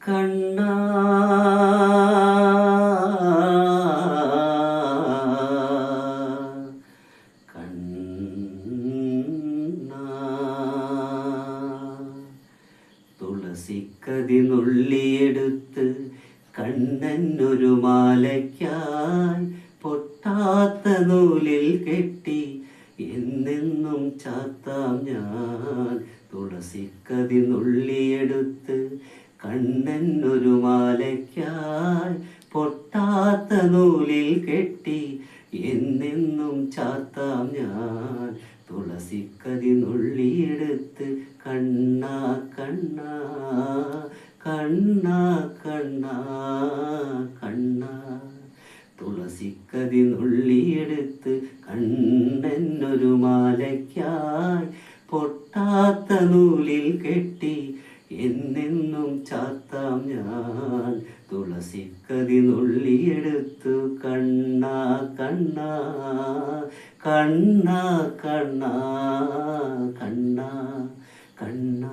കണ്ണ. നുള്ളിയെടുത്ത് കണ്ണനൊരു മാലയ്ക്കായി പൊട്ടാത്ത നൂലിൽ കെട്ടി എന്നെന്നും ചാത്താം ഞാൻ തുളസിക്കതി നുള്ളിയെടുത്ത് കണ്ണനൊരു മാലയ്ക്കായി പൊട്ടാത്ത നൂലിൽ കെട്ടി എന്നെന്നും ചാത്താം ഞാൻ. തുളസിക്കതി നുള്ളിയെടുത്ത് കണ്ണാ കണ്ണാ കണ്ണാ കണ്ണാ കണ്ണ. തുളസിക്കതി നുള്ളിയെടുത്ത് കണ്ണെന്നൊരു മാലയ്ക്കായി പൊട്ടാത്ത നൂലിൽ കെട്ടി എന്നെന്നും ചാത്താം ഞാൻ. തുളസിക്കതി നുള്ളിയെടുത്തു കണ്ണ കണ്ണ കണ്ണ കണ്ണ കണ്ണ കണ്ണ.